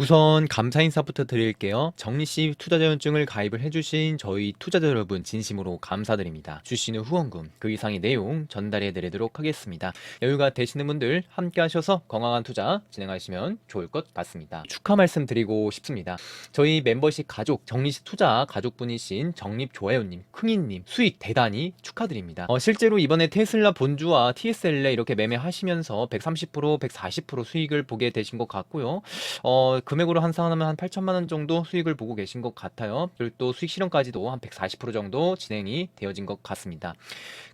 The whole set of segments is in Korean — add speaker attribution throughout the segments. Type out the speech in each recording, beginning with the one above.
Speaker 1: 우선 감사 인사부터 드릴게요. 정리 씨 투자자연증을 가입을 해주신 저희 투자자 여러분 진심으로 감사드립니다. 주시는 후원금 그 이상의 내용 전달해 드리도록 하겠습니다. 여유가 되시는 분들 함께 하셔서 건강한 투자 진행하시면 좋을 것 같습니다. 축하 말씀 드리고 싶습니다. 저희 멤버십 가족 정리 씨 투자 가족분이신 정립 조아요님, 흥이님 수익 대단히 축하드립니다. 어, 실제로 이번에 테슬라 본주와 TSL에 이렇게 매매하시면서 130% 140% 수익을 보게 되신 것 같고요. 어, 금액으로 환산하면 한 8천만 원 정도 수익을 보고 계신 것 같아요. 또 수익 실현까지도 한 140% 정도 진행이 되어진 것 같습니다.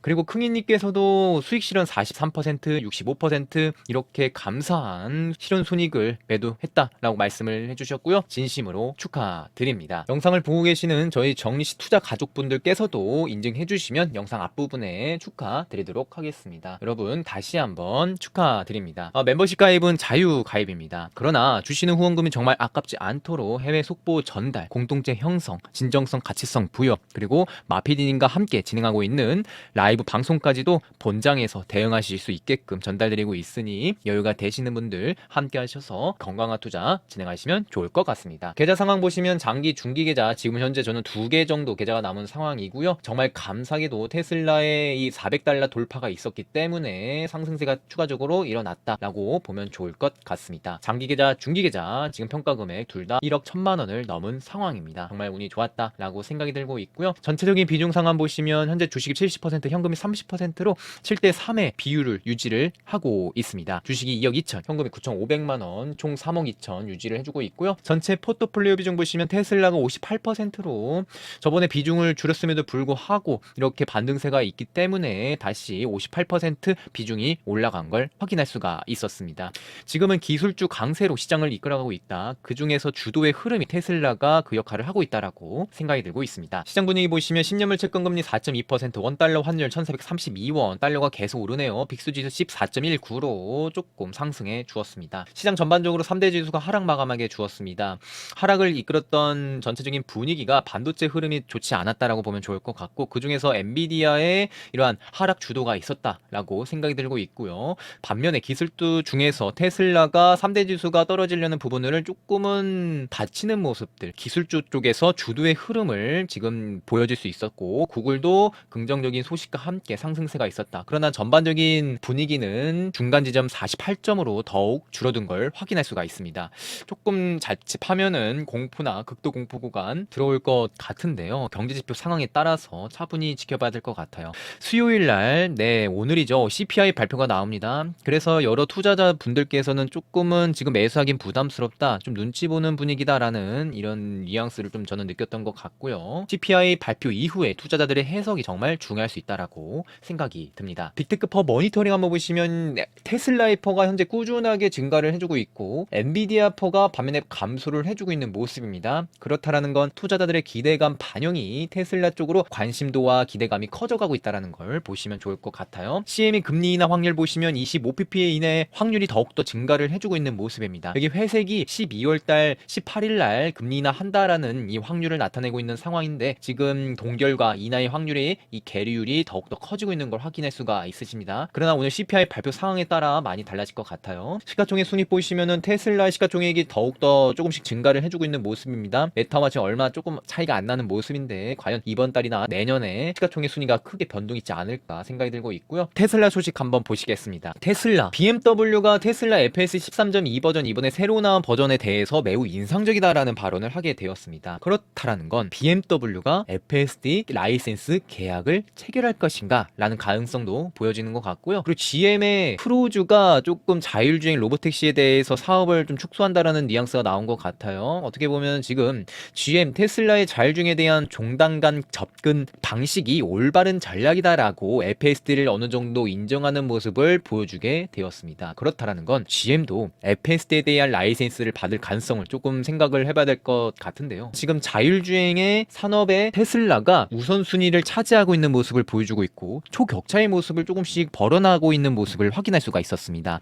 Speaker 1: 그리고 크기님께서도 수익 실현 43%, 65% 이렇게 감사한 실현 손익을 매도했다라고 말씀을 해주셨고요. 진심으로 축하드립니다. 영상을 보고 계시는 저희 정리시 투자 가족분들께서도 인증해주시면 영상 앞부분에 축하드리도록 하겠습니다. 여러분 다시 한번 축하드립니다. 어, 멤버십 가입은 자유 가입입니다. 그러나 주시는 후원금 이 정말 아깝지 않도록 해외 속보 전달, 공동체 형성, 진정성, 가치성 부여, 그리고 마피디님과 함께 진행하고 있는 라이브 방송까지도 본장에서 대응하실 수 있게끔 전달드리고 있으니 여유가 되시는 분들 함께 하셔서 건강한 투자 진행하시면 좋을 것 같습니다. 계좌 상황 보시면 장기, 중기 계좌 지금 현재 저는 두 개 정도 계좌가 남은 상황이고요. 정말 감사하게도 테슬라의 이 400달러 돌파가 있었기 때문에 상승세가 추가적으로 일어났다라고 보면 좋을 것 같습니다. 장기 계좌, 중기 계좌 지금 평가 금액 둘 다 1억 1천만 원을 넘은 상황입니다. 정말 운이 좋았다라고 생각이 들고 있고요. 전체적인 비중 상황 보시면 현재 주식이 70%, 현금이 30%로 7대 3의 비율을 유지를 하고 있습니다. 주식이 2억 2천, 현금이 9,500만 원, 총 3억 2천 유지를 해주고 있고요. 전체 포트폴리오 비중 보시면 테슬라가 58%로 저번에 비중을 줄였음에도 불구하고 이렇게 반등세가 있기 때문에 다시 58% 비중이 올라간 걸 확인할 수가 있었습니다. 지금은 기술주 강세로 시장을 이끌어가고 있다. 그 중에서 주도의 흐름이 테슬라가 그 역할을 하고 있다라고 생각이 들고 있습니다. 시장 분위기 보시면 10년물 채권금리 4.2%, 원달러 환율 1,432원, 달러가 계속 오르네요. 빅스지수 14.19로 조금 상승해 주었습니다. 시장 전반적으로 3대 지수가 하락 마감하게 주었습니다. 하락을 이끌었던 전체적인 분위기가 반도체 흐름이 좋지 않았다라고 보면 좋을 것 같고 그 중에서 엔비디아의 이러한 하락 주도가 있었다라고 생각이 들고 있고요. 반면에 기술주 중에서 테슬라가 3대 지수가 떨어지려는 부분을 조금은 받치는 모습들 기술주 쪽에서 주도의 흐름을 지금 보여줄 수 있었고 구글도 긍정적인 소식과 함께 상승세가 있었다. 그러나 전반적인 분위기는 중간 지점 48점으로 더욱 줄어든 걸 확인할 수가 있습니다. 조금 자칫하면은 공포나 극도 공포 구간 들어올 것 같은데요. 경제 지표 상황에 따라서 차분히 지켜봐야 될 것 같아요. 수요일 날, 네, 오늘이죠. CPI 발표가 나옵니다. 그래서 여러 투자자 분들께서는 조금은 지금 매수하긴 부담스럽 다. 좀 눈치 보는 분위기다라는 이런 뉘앙스를 좀 저는 느꼈던 것 같고요. CPI 발표 이후에 투자자들의 해석이 정말 중요할 수 있다라고 생각이 듭니다. 빅테크 퍼 모니터링 한번 보시면 네, 테슬라의 퍼가 현재 꾸준하게 증가를 해주고 있고 엔비디아 퍼가 반면에 감소를 해주고 있는 모습입니다. 그렇다라는 건 투자자들의 기대감 반영이 테슬라 쪽으로 관심도와 기대감이 커져가고 있다라는 걸 보시면 좋을 것 같아요. CME 금리 인하 확률 보시면 25ppm 이내 확률이 더욱더 증가를 해주고 있는 모습입니다. 여기 회색이 12월 달 18일 날 금리 인하 한다라는 이 확률을 나타내고 있는 상황인데 지금 동결과 인하의 확률이 이 계류율이 더욱더 커지고 있는 걸 확인할 수가 있으십니다. 그러나 오늘 CPI 발표 상황에 따라 많이 달라질 것 같아요. 시가총액 순위 보시면은 테슬라 시가총액이 더욱더 조금씩 증가를 해주고 있는 모습입니다. 메타와 지금 얼마 조금 차이가 안 나는 모습인데 과연 이번 달이나 내년에 시가총액 순위가 크게 변동이 있지 않을까 생각이 들고 있고요. 테슬라 소식 한번 보시겠습니다. 테슬라 BMW가 테슬라 FS 13.2 버전 이번에 새로 나온 버전 에 대해서 매우 인상적이다라는 발언을 하게 되었습니다. 그렇다라는 건 BMW가 FSD 라이센스 계약을 체결할 것인가 라는 가능성도 보여지는 것 같고요. 그리고 GM의 크루즈가 조금 자율주행 로보택시에 대해서 사업을 좀 축소한다라는 뉘앙스가 나온 것 같아요. 어떻게 보면 지금 GM 테슬라의 자율주행에 대한 종단 간 접근 방식이 올바른 전략이다라고 FSD를 어느 정도 인정하는 모습을 보여주게 되었습니다. 그렇다라는 건 GM도 FSD에 대한 라이센스를 받을 가능성을 조금 생각을 해봐야 될 것 같은데요. 지금 자율주행의 산업에 테슬라가 우선순위를 차지하고 있는 모습을 보여주고 있고 초격차의 모습을 조금씩 벌어나고 있는 모습을 확인할 수가 있었습니다.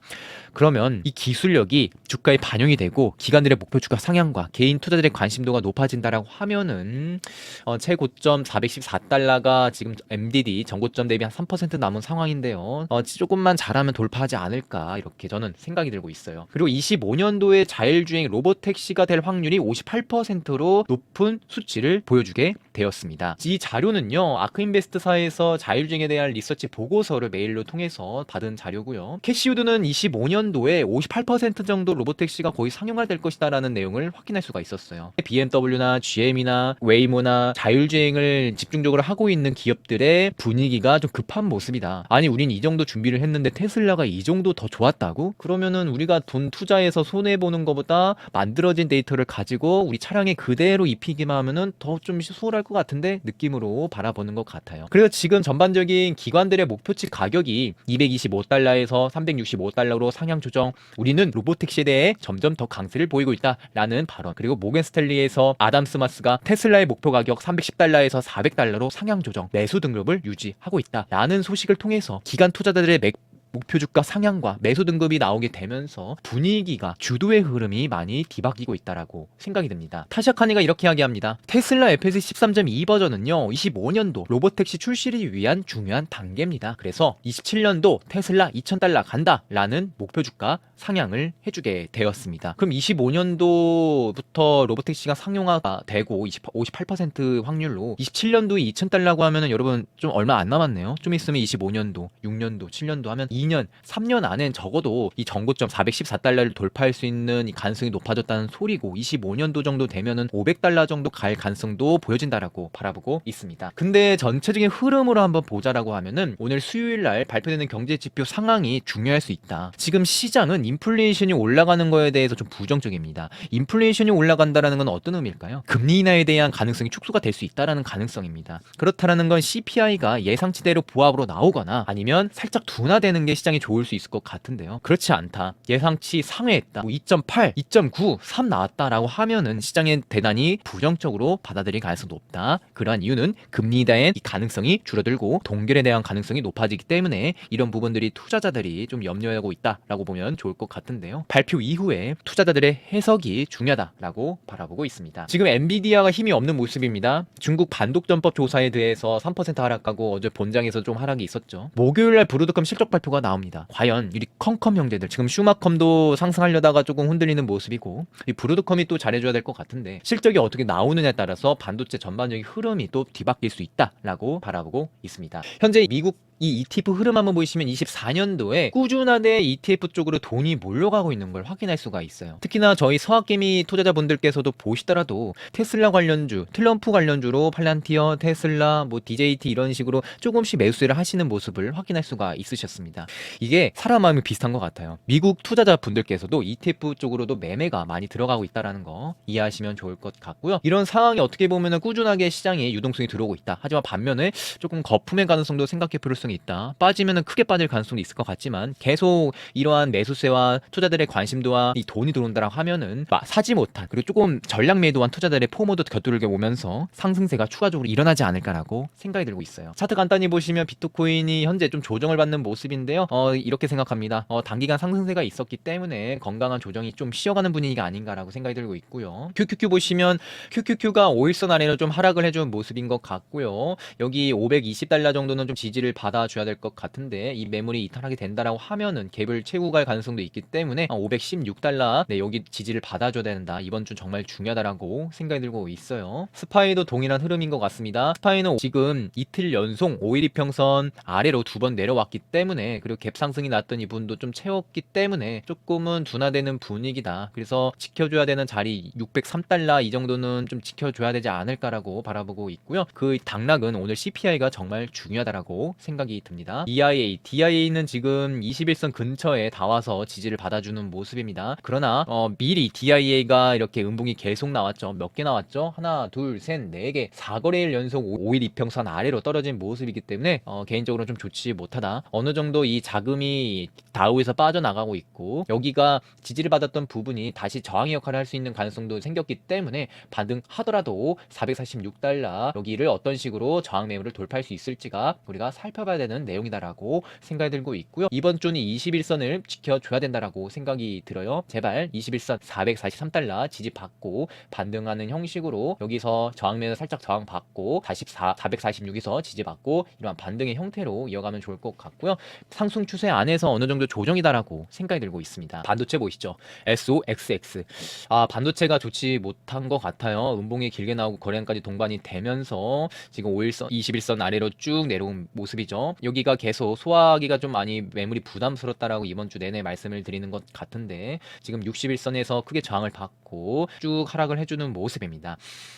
Speaker 1: 그러면 이 기술력이 주가에 반영이 되고 기관들의 목표 주가 상향과 개인 투자들의 관심도가 높아진다라고 하면은 어, 최고점 414달러가 지금 MDD 전고점 대비 한 3% 남은 상황인데요. 어, 조금만 잘하면 돌파하지 않을까 이렇게 저는 생각이 들고 있어요. 그리고 25년도에 자율 주행 로봇 택시가 될 확률이 58%로 높은 수치를 보여주게 되었습니다. 이 자료는요, 아크인베스트사에서 자율주행에 대한 리서치 보고서를 메일로 통해서 받은 자료고요. 캐시우드는 25년도에 58% 정도 로봇 택시가 거의 상용화될 것이다라는 내용을 확인할 수가 있었어요. BMW나 GM이나 웨이모나 자율주행을 집중적으로 하고 있는 기업들의 분위기가 좀 급한 모습이다. 아니, 우린 이 정도 준비를 했는데 테슬라가 이 정도 더 좋았다고? 그러면은 우리가 돈 투자해서 손해 보는 것보다 만들어진 데이터를 가지고 우리 차량에 그대로 입히기만 하면은 더 좀 수월할 것 같은데 느낌으로 바라보는 것 같아요. 그래서 지금 전반적인 기관들의 목표치 가격이 225달러에서 365달러로 상향 조정. 우리는 로보택시에 대해 점점 더 강세를 보이고 있다라는 발언. 그리고 모겐 스탠리에서 아담 스마스가 테슬라의 목표 가격 310달러에서 400달러로 상향 조정 매수 등급을 유지하고 있다라는 소식을 통해서 기관 투자자들의 맥 목표 주가 상향과 매수 등급이 나오게 되면서 분위기가 주도의 흐름이 많이 뒤바뀌고 있다라고 생각이 듭니다. 타샤카니가 이렇게 이야기합니다. 테슬라 FS 13.2 버전은요, 25년도 로보택시 출시를 위한 중요한 단계입니다. 그래서 27년도 테슬라 2,000달러 간다라는 목표 주가 상향을 해주게 되었습니다. 그럼 25년도부터 로보택시가 상용화가 되고 20, 58% 확률로 27년도에 2,000달러고 하면은 여러분 좀 얼마 안 남았네요. 좀 있으면 25년도, 6년도, 7년도 하면 2 년, 3년 안엔 적어도 이 정고점 414달러를 돌파할 수 있는 이 가능성이 높아졌다는 소리고 25년도 정도 되면은 500달러 정도 갈 가능성도 보여진다라고 바라보고 있습니다. 근데 전체적인 흐름으로 한번 보자라고 하면은 오늘 수요일 날 발표되는 경제 지표 상황이 중요할 수 있다. 지금 시장은 인플레이션이 올라가는 거에 대해서 좀 부정적입니다. 인플레이션이 올라간다라는 건 어떤 의미일까요? 금리 인하에 대한 가능성이 축소가 될 수 있다라는 가능성입니다. 그렇다라는 건 CPI가 예상치대로 부합으로 나오거나 아니면 살짝 둔화되는 게 시장에 좋을 수 있을 것 같은데요. 그렇지 않다. 예상치 상회했다. 뭐 2.8, 2.9, 3 나왔다라고 하면은 시장에 대단히 부정적으로 받아들일 가능성이 높다. 그러한 이유는 금리 인하의 이 가능성이 줄어들고 동결에 대한 가능성이 높아지기 때문에 이런 부분들이 투자자들이 좀 염려하고 있다라고 보면 좋을 것 같은데요. 발표 이후에 투자자들의 해석이 중요하다라고 바라보고 있습니다. 지금 엔비디아가 힘이 없는 모습입니다. 중국 반독점법 조사에 대해서 3% 하락하고 어제 본장에서 좀 하락이 있었죠. 목요일 날 브루드컴 실적 발표가 나옵니다. 과연 이 컴컴 형제들 지금 슈마컴도 상승하려다가 조금 흔들리는 모습이고 이 브루드컴이 또 잘해줘야 될 것 같은데 실적이 어떻게 나오느냐에 따라서 반도체 전반적인 흐름이 또 뒤바뀔 수 있다라고 바라보고 있습니다. 현재 미국 이 ETF 흐름 한번 보시면 24년도에 꾸준하게 ETF 쪽으로 돈이 몰려가고 있는 걸 확인할 수가 있어요. 특히나 저희 서학개미 투자자분들께서도 보시더라도 테슬라 관련주, 트럼프 관련주로 팔란티어, 테슬라, 뭐 DJT 이런 식으로 조금씩 매수를 하시는 모습을 확인할 수가 있으셨습니다. 이게 사람 마음이 비슷한 것 같아요. 미국 투자자분들께서도 ETF 쪽으로도 매매가 많이 들어가고 있다라는 거 이해하시면 좋을 것 같고요. 이런 상황이 어떻게 보면 꾸준하게 시장에 유동성이 들어오고 있다. 하지만 반면에 조금 거품의 가능성도 생각해 볼 가능성이 있다. 빠지면은 크게 빠질 가능성도 있을 것 같지만 계속 이러한 매수세와 투자들의 관심도와 이 돈이 들어온다라고 하면은 마- 사지 못한 그리고 조금 전략 매도한 투자들의 포모도 곁들게 오면서 상승세가 추가적으로 일어나지 않을까라고 생각이 들고 있어요. 차트 간단히 보시면 비트코인이 현재 좀 조정을 받는 모습인데요. 어, 이렇게 생각합니다. 어, 단기간 상승세가 있었기 때문에 건강한 조정이 좀 쉬어가는 분위기가 아닌가라고 생각이 들고 있고요. QQQ 보시면 QQQ가 5일선 아래로 좀 하락을 해준 모습인 것 같고요. 여기 520달러 정도는 좀 지지를 받아 줘야 될 것 같은데 이 매물이 이탈하게 된다라고 하면은 갭을 채고 갈 가능성도 있기 때문에 516달러 네 여기 지지를 받아줘야 된다. 이번 주 정말 중요하다라고 생각이 들고 있어요. 스파이도 동일한 흐름인 것 같습니다. 스파이는 지금 이틀 연속 5일 이평선 아래로 두 번 내려왔기 때문에 그리고 갭 상승이 났던 이 분도 좀 채웠기 때문에 조금은 둔화되는 분위기다. 그래서 지켜줘야 되는 자리 603달러 이 정도는 좀 지켜줘야 되지 않을까라고 바라보고 있고요. 그 당락은 오늘 CPI가 정말 중요하다라고 생각 이 듭니다. DIA, DIA는 지금 21선 근처에 다 와서 지지를 받아주는 모습입니다. 그러나 어, 미리 DIA가 이렇게 음봉이 계속 나왔죠. 몇 개 나왔죠? 하나, 둘, 셋, 네 개. 4거래일 연속 5일 이평선 아래로 떨어진 모습이기 때문에 어, 개인적으로 좀 좋지 못하다. 어느 정도 이 자금이 다우에서 빠져나가고 있고 여기가 지지를 받았던 부분이 다시 저항의 역할을 할 수 있는 가능성도 생겼기 때문에 반등하더라도 446달러 여기를 어떤 식으로 저항 매물을 돌파할 수 있을지가 우리가 살펴봐야 지켜봐야 되는 내용이다라고 생각이 들고 있고요. 이번 주는 21선을 지켜줘야 된다라고 생각이 들어요. 제발 21선 443달러 지지받고 반등하는 형식으로 여기서 저항면을 살짝 저항받고 다시 4, 446에서 지지받고 이러한 반등의 형태로 이어가면 좋을 것 같고요. 상승 추세 안에서 어느 정도 조정이다라고 생각이 들고 있습니다. 반도체 보이시죠? SOXX. 아, 반도체가 좋지 못한 것 같아요. 음봉이 길게 나오고 거래량까지 동반이 되면서 지금 5일선, 21선 아래로 쭉 내려온 모습이죠. 여기가 계속 소화하기가 좀 많이 매물이 부담스럽다라고 이번 주 내내 말씀을 드리는 것 같은데 지금 61선에서 크게 저항을 받고 쭉 하락을 해주는 모습입니다.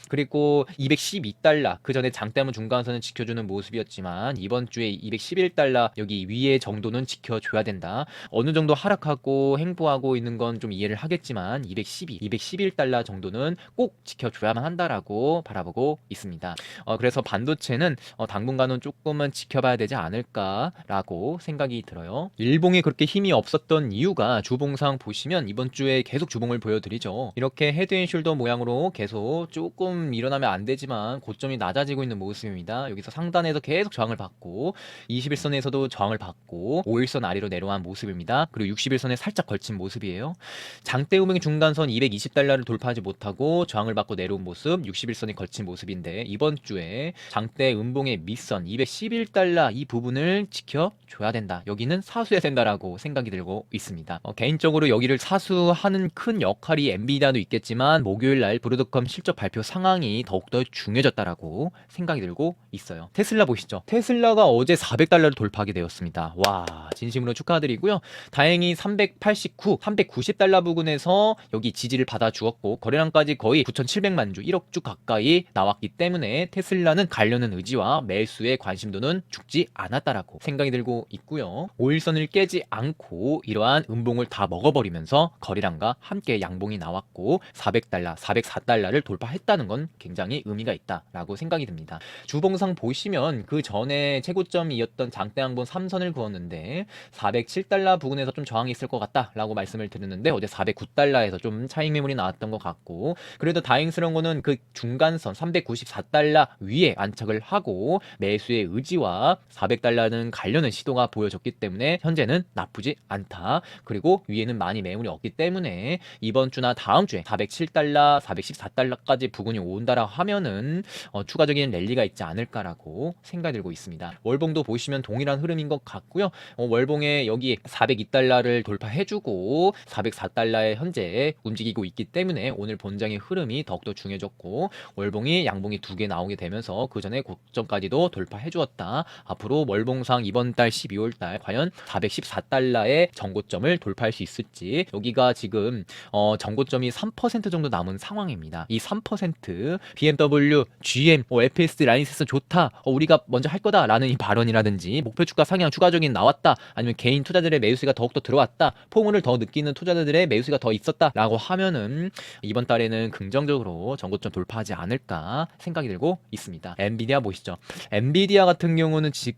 Speaker 1: 그리고 212달러 그 전에 장대문 중간선은 지켜주는 모습이었지만 이번 주에 211달러 여기 위에 정도는 지켜줘야 된다. 어느 정도 하락하고 행보하고 있는 건 좀 이해를 하겠지만 212, 211달러 정도는 꼭 지켜줘야만 한다라고 바라보고 있습니다. 어, 그래서 반도체는 어, 당분간은 조금은 지켜봐야 되지 않을까라고 생각이 들어요. 일봉이 그렇게 힘이 없었던 이유가 주봉상 보시면 이번 주에 계속 주봉을 보여드리죠. 이렇게 헤드앤숄더 모양으로 계속 조금 일어나면 안 되지만 고점이 낮아지고 있는 모습입니다. 여기서 상단에서 계속 저항을 받고 21선에서도 저항을 받고 5일선 아래로 내려간 모습입니다. 그리고 60일선에 살짝 걸친 모습이에요. 장대 우명의 중간선 220달러를 돌파하지 못하고 저항을 받고 내려온 모습 61선이 걸친 모습인데 이번 주에 장대 음봉의 밑선 211달러 이 부분을 지켜줘야 된다. 여기는 사수해야 된다라고 생각이 들고 있습니다. 어, 개인적으로 여기를 사수하는 큰 역할이 엔비디아도 있겠지만 목요일 날 브로드컴 실적 발표 상황이 더욱더 중요해졌다라고 생각이 들고 있어요. 테슬라 보시죠. 테슬라가 어제 400달러를 돌파하게 되었습니다. 와 진심으로 축하드리고요. 다행히 389, 390달러 부근에서 여기 지지를 받아 주었고 거래량까지 거의 9,700만 주, 1억 주 가까이 나왔기 때문에 테슬라는 가려는 의지와 매수의 관심도는 죽지 않았다라고 생각이 들고 있고요. 5일선을 깨지 않고 이러한 음봉을 다 먹어버리면서 거래량과 함께 양봉이 나왔고 400달러, 404달러를 돌파했다는 건 굉장히 의미가 있다라고 생각이 듭니다. 주봉상 보시면 그 전에 최고점이었던 장대양봉 3선을 그었는데 407달러 부근에서 좀 저항이 있을 것 같다라고 말씀을 드렸는데 어제 409달러에서 좀 차익 매물이 나왔던 것 같고 그래도 다행스러운 거는 그 중간선 394달러 위에 안착을 하고 매수의 의지와 400달러는 가려는 시도가 보여졌기 때문에 현재는 나쁘지 않다. 그리고 위에는 많이 매물이 없기 때문에 이번 주나 다음 주에 407달러, 414달러까지 부근이 온다라 하면은 어, 추가적인 랠리가 있지 않을까라고 생각이 들고 있습니다. 월봉도 보시면 동일한 흐름인 것 같고요. 어, 월봉에 여기 402달러를 돌파해주고 404달러에 현재 움직이고 있기 때문에 오늘 본장의 흐름이 더욱더 중요해졌고 월봉이 양봉이 두 개 나오게 되면서 그 전에 고점까지도 돌파해 주었다. 앞으로 월봉상 이번 달 12월 달 과연 414달러의 정고점을 돌파할 수 있을지 여기가 지금 어, 정고점이 3% 정도 남은 상황입니다. 이 3% BMW, GM, 어, FS 라인세스 좋다. 어, 우리가 먼저 할 거다라는 이 발언이라든지 목표 주가 상향 추가적인 나왔다. 아니면 개인 투자들의 매수가 더욱더 들어왔다. 포문을 더 느끼는 투자자들의 매수가 더 있었다라고 하면은 이번 달에는 긍정적으로 정고점 돌파하지 않을까 생각이 들고 있습니다. 엔비디아 보시죠. 엔비디아 같은 경우는 지금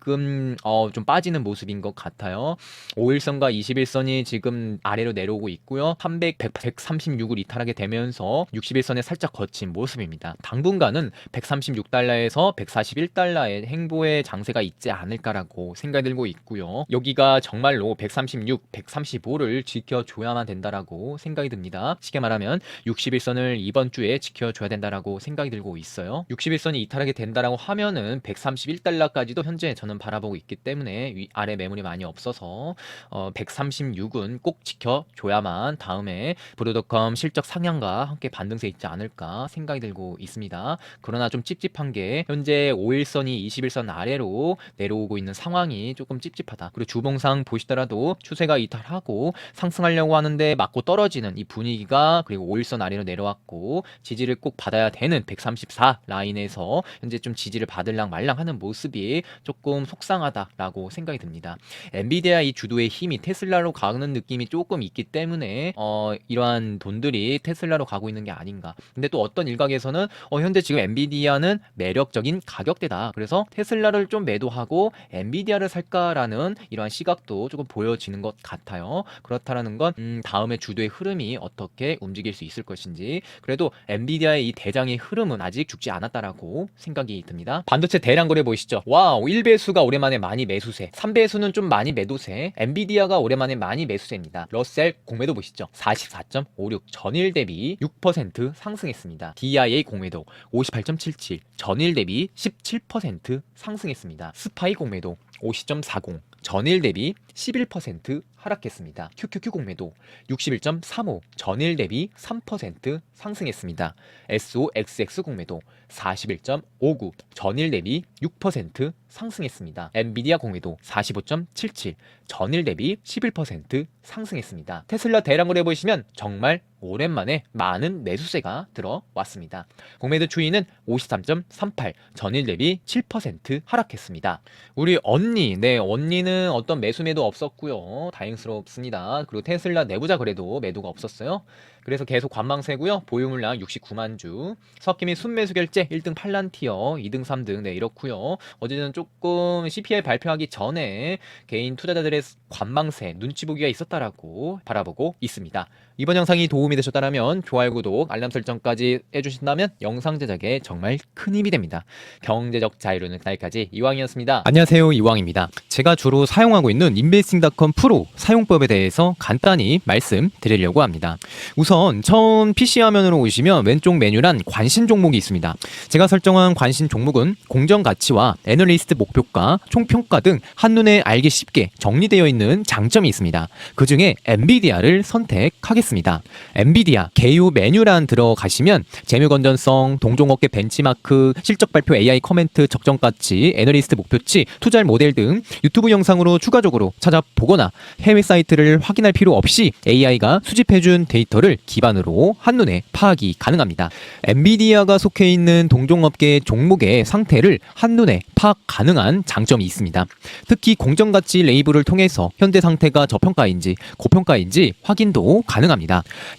Speaker 1: 어, 좀 빠지는 모습인 것 같아요. 5일선과 21선이 지금 아래로 내려오고 있고요. 300, 100, 136을 이탈하게 되면서 61선에 살짝 거친 모습입니다. 당분간은 136달러에서 141달러의 행보의 장세가 있지 않을까라고 생각이 들고 있고요. 여기가 정말로 136, 135를 지켜줘야만 된다라고 생각이 듭니다. 쉽게 말하면 61선을 이번 주에 지켜줘야 된다라고 생각이 들고 있어요. 61선이 이탈하게 된다라고 하면은 131달러까지도 현재 저는 바라보고 있기 때문에 위, 아래 매물이 많이 없어서 어, 136은 꼭 지켜줘야만 다음에 브로더컴 실적 상향과 함께 반등세 있지 않을까 생각이 들고 있습니다. 그러나 좀 찝찝한 게 현재 5일선이 21선 아래로 내려오고 있는 상황이 조금 찝찝하다. 그리고 주봉상 보시더라도 추세가 이탈하고 상승하려고 하는데 맞고 떨어지는 이 분위기가 그리고 5일선 아래로 내려왔고 지지를 꼭 받아야 되는 134 라인에서 현재 좀 지지를 받을랑 말랑 하는 모습이 조금 속상하다라고 생각이 듭니다. 엔비디아 이 주도의 힘이 테슬라로 가는 느낌이 조금 있기 때문에 어, 이러한 돈들이 테슬라로 가고 있는 게 아닌가. 근데 또 어떤 일각에서는 어, 현재 지금 엔비디아는 매력적인 가격대다. 그래서 테슬라를 좀 매도하고 엔비디아를 살까라는 이러한 시각도 조금 보여지는 것 같아요. 그렇다라는 건 음, 다음에 주도의 흐름이 어떻게 움직일 수 있을 것인지 그래도 엔비디아의 이 대장의 흐름은 아직 죽지 않았다라고 생각이 듭니다. 반도체 대량 거래 보이시죠? 와우 1배수 배수가 오랜만에 많이 매수세, 3배수는 좀 많이 매도세, 엔비디아가 오랜만에 많이 매수세입니다. 러셀 공매도 보시죠. 44.56 전일 대비 6% 상승했습니다. DIA 공매도 58.77 전일 대비 17% 상승했습니다. 스파이 공매도 50.40 전일 대비 11% 하락했습니다. QQQ 공매도 61.35 전일 대비 3% 상승했습니다. SOXX 공매도 41.59 전일 대비 6% 상승했습니다. 엔비디아 공매도 45.77 전일 대비 11% 상승했습니다. 테슬라 대량을 해보시면 정말 오랜만에 많은 매수세가 들어왔습니다. 공매도 추이는 53.38 전일 대비 7% 하락했습니다. 우리 언니, 네 언니는 어떤 매수매도 없었고요. 다행 스럽습니다. 그리고 테슬라 내부자 거래도 매도가 없었어요. 그래서 계속 관망세고요. 보유물량 69만 주. 섞임이 순매수 결제 1등 팔란티어, 2등 3등 네 이렇고요. 어제는 조금 CPI 발표하기 전에 개인 투자자들의 관망세 눈치 보기가 있었다라고 바라보고 있습니다. 이번 영상이 도움이 되셨다면 좋아요, 구독, 알람 설정까지 해주신다면 영상 제작에 정말 큰 힘이 됩니다. 경제적 자유로는 그날까지 이왕이었습니다. 안녕하세요, 이왕입니다. 제가 주로 사용하고 있는 인베스팅닷컴 프로 사용법에 대해서 간단히 말씀드리려고 합니다. 우선 처음 PC 화면으로 오시면 왼쪽 메뉴란 관심 종목이 있습니다. 제가 설정한 관심 종목은 공정 가치와 애널리스트 목표가, 총평가 등 한눈에 알기 쉽게 정리되어 있는 장점이 있습니다. 그 중에 엔비디아를 선택하겠습니다. 엔비디아 개요 메뉴란 들어가시면 재무 건전성, 동종업계 벤치마크, 실적 발표 AI 커멘트, 적정 가치, 애널리스트 목표치, 투자할 모델 등 유튜브 영상으로 추가적으로 찾아보거나 해외 사이트를 확인할 필요 없이 AI가 수집해준 데이터를 기반으로 한눈에 파악이 가능합니다. 엔비디아가 속해 있는 동종업계 종목의 상태를 한눈에 파악 가능한 장점이 있습니다. 특히 공정가치 레이블을 통해서 현재 상태가 저평가인지 고평가인지 확인도 가능합니다.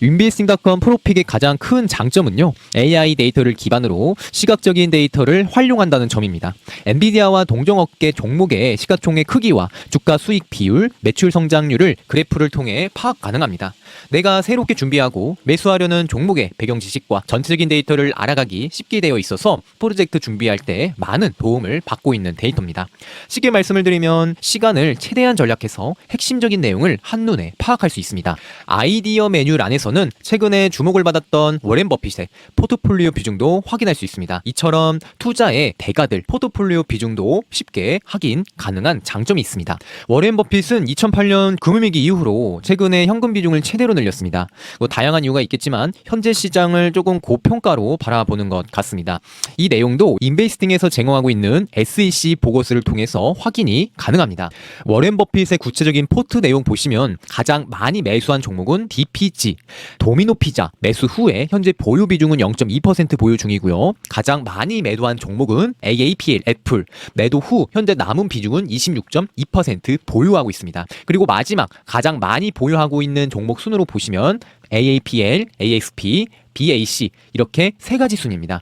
Speaker 1: 윈비스팅닷컴 프로픽의 가장 큰 장점은요. AI 데이터를 기반으로 시각적인 데이터를 활용한다는 점입니다. 엔비디아와 동종업계 종목의 시가총액 크기와 주가 수익 비율, 매출 성장률을 그래프를 통해 파악 가능합니다. 내가 새롭게 준비하고 매수하려는 종목의 배경 지식과 전체적인 데이터를 알아가기 쉽게 되어 있어서 프로젝트 준비할 때 많은 도움을 받고 있는 데이터입니다. 쉽게 말씀을 드리면 시간을 최대한 전략해서 핵심적인 내용을 한눈에 파악할 수 있습니다. 아이디어 메뉴란에서는 최근에 주목을 받았던 워렌 버핏의 포트폴리오 비중도 확인할 수 있습니다. 이처럼 투자의 대가들 포트폴리오 비중도 쉽게 확인 가능한 장점이 있습니다. 워렌 버핏은 2008년 금융위기 이후로 최근에 현금 비중을 최대로 늘렸습니다. 뭐 다양한 이유가 있겠지만 현재 시장을 조금 고평가로 바라보는 것 같습니다. 이 내용도 인베이스팅에서 제공하고 있는 SEC 보고서를 통해서 확인이 가능합니다. 워렌 버핏의 구체적인 포트 내용 보시면 가장 많이 매수한 종목은 DPG, 도미노 피자 매수 후에 현재 보유 비중은 0.2% 보유 중이고요. 가장 많이 매도한 종목은 AAPL 애플 매도 후 현재 남은 비중은 26.2% 보유하고 있습니다. 그리고 마지막 가장 많이 보유하고 있는 종목 순으로 보시면 AAPL, AXP, BAC 이렇게 세 가지 순입니다.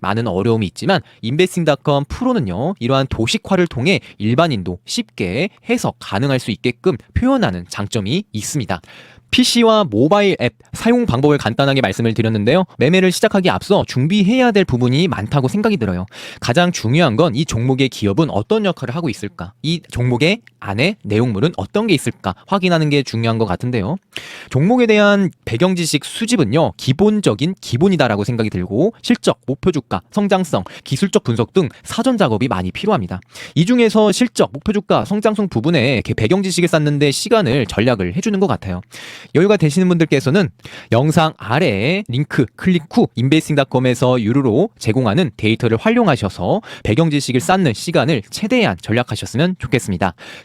Speaker 1: 많은 어려움이 있지만 인베스팅닷컴 프로는요 이러한 도식화를 통해 일반인도 쉽게 해석 가능할 수 있게끔 표현하는 장점이 있습니다. PC와 모바일 앱 사용 방법을 간단하게 말씀을 드렸는데요. 매매를 시작하기 앞서 준비해야 될 부분이 많다고 생각이 들어요. 가장 중요한 건 이 종목의 기업은 어떤 역할을 하고 있을까? 이 종목의 안에 내용물은 어떤 게 있을까? 확인하는 게 중요한 것 같은데요. 종목에 대한 배경 지식 수집은요, 기본적인 기본이다라고 생각이 들고, 실적, 목표 주가, 성장성, 기술적 분석 등 사전 작업이 많이 필요합니다. 이 중에서 실적, 목표 주가, 성장성 부분에 배경 지식을 쌓는데 시간을 전략을 해주는 것 같아요. 여유가 되시는 분들께서는 영상 아래에 링크 클릭 후 인베스팅닷컴에서 유료로 제공하는 데이터를 활용하셔서 배경 지식을 쌓는 시간을 최대한 전략하셨으면 좋겠습니다.